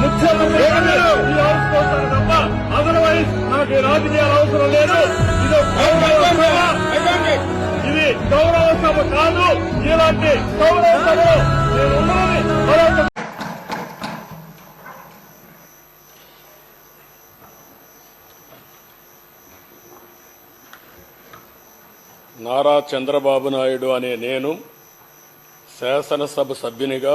ముఖ్యమంత్రి గారిని ఈ హౌస్ కోస్తారు తప్ప అదర్వైజ్ మనకి రాజకీయాలు అవసరం లేదు. ఇది ఒక గౌరవ సభ. ఇది గౌరవ సభ కాదు ఇలాంటి గౌరవ సభలో నేను ఉన్నానని మరొక నారా చంద్రబాబు నాయుడు అనే నేను శాసనసభ సభ్యునిగా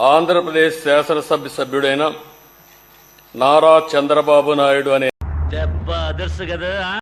ఆంధ్రప్రదేశ్ శాసనసభ్య సభ్యుడైన నారా చంద్రబాబు నాయుడు అనే దెబ్బ అదర్సు కదా.